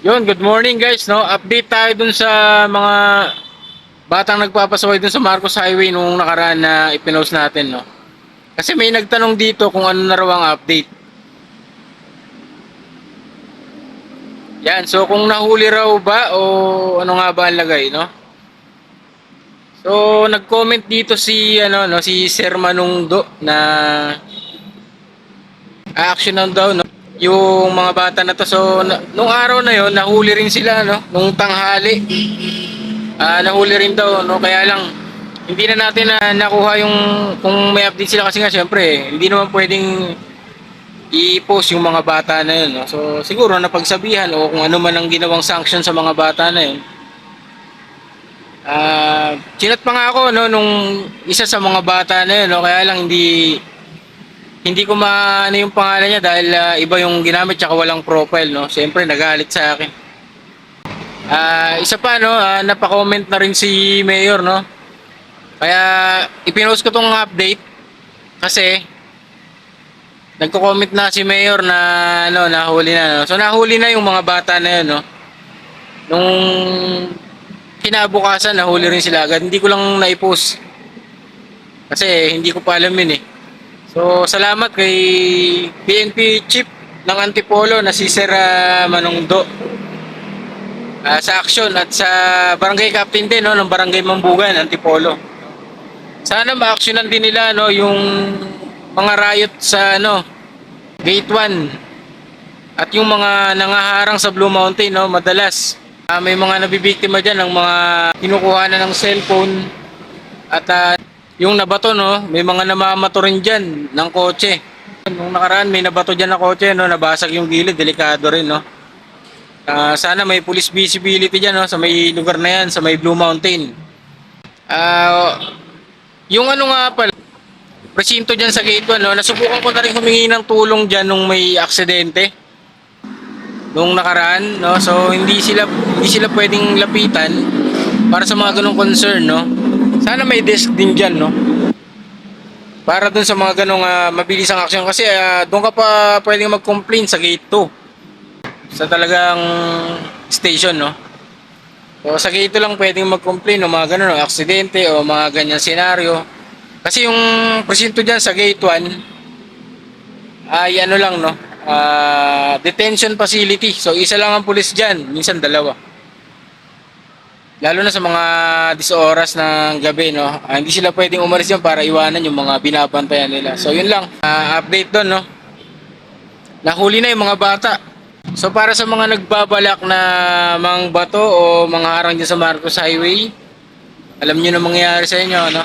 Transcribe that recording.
Yun, good morning guys, no? Update tayo dun sa mga batang nagpapasaway dun sa Marcos Highway nung nakaraan na ipinost natin, no? Kasi may nagtanong dito kung ano na raw ang update. Yan, so kung nahuli raw ba o ano nga ba ang lagay, no? So, nag-comment dito si ano no, si Sir Manungdo na action daw no yung mga bata na to. So, na, nung araw na yon nahuli rin sila, no? Nung tanghali. Ah, nahuli rin daw, no? Kaya lang, hindi na natin na nakuha yung, kung may update sila kasi nga, syempre, hindi naman pwedeng i-post yung mga bata na yun, no? So, siguro napagsabihan o kung ano man ang ginawang sanction sa mga bata na yun. Ah, chinat pa nga ako, no, nung isa sa mga bata na yun, no? Kaya lang hindi, hindi ko maano yung pangalan niya dahil ah, iba yung ginamit tsaka walang profile no. Siyempre nagalit sa akin. Ah, isa pa no, ah, napa-comment na rin si Mayor no. Kaya ipinost ko tong update kasi nagko-comment na si Mayor na ano, nahuli na no. So nahuli na yung mga bata na yun no. Nung kinabukasan nahuli rin sila agad. Hindi ko lang na-post. Kasi hindi ko pa alam yun eh. So, salamat kay PNP Chief ng Antipolo na si Sir ah, Manungdo Ah, sa action at sa barangay captain din no, ng barangay Mambugan, Antipolo. Sana ma-actionan din nila no, yung mga riot sa ano, Gate 1 at yung mga nangaharang sa Blue Mountain no, madalas ah, may mga nabibiktima diyan ng mga kinukuha na ng cellphone at ah, yung nabato no, may mga namamato rin diyan ng kotse. Nung nakaraan may nabato diyan na kotse no, nabasag yung gilid, delikado rin no. Ah, sana may police visibility diyan no sa may lugar na yan, sa may Blue Mountain. Ah, yung ano nga pala, presinto diyan sa gate 1 no, nasubukan ko na rin humingi ng tulong diyan nung may aksidente. Nung nakaraan, no, so hindi sila hindi sila pwedeng lapitan para sa mga ganong concern, no. Sana may desk din dyan, no? Para dun sa mga ganong ah, mabilis ang aksyon. Kasi ah, doon ka pa pwedeng mag-complain sa gate 2. Sa talagang station, no? So, sa gate 2 lang pwedeng mag-complain o mga ganon, no? aksidente o mga ganyan senaryo. Kasi yung presinto dyan sa gate 1, ay ano lang, no? Ah, detention facility. So, isa lang ang pulis dyan. Minsan dalawa. Lalo na sa mga 10 oras ng gabi, no? Ah, hindi sila pwedeng umalis yan para iwanan yung mga binabantayan nila. So, yun lang. Ah, update doon, no? Nahuli na yung mga bata. So, para sa mga nagbabalak na mang bato o mga harang dyan sa Marcos Highway, alam nyo na mangyayari sa inyo, no?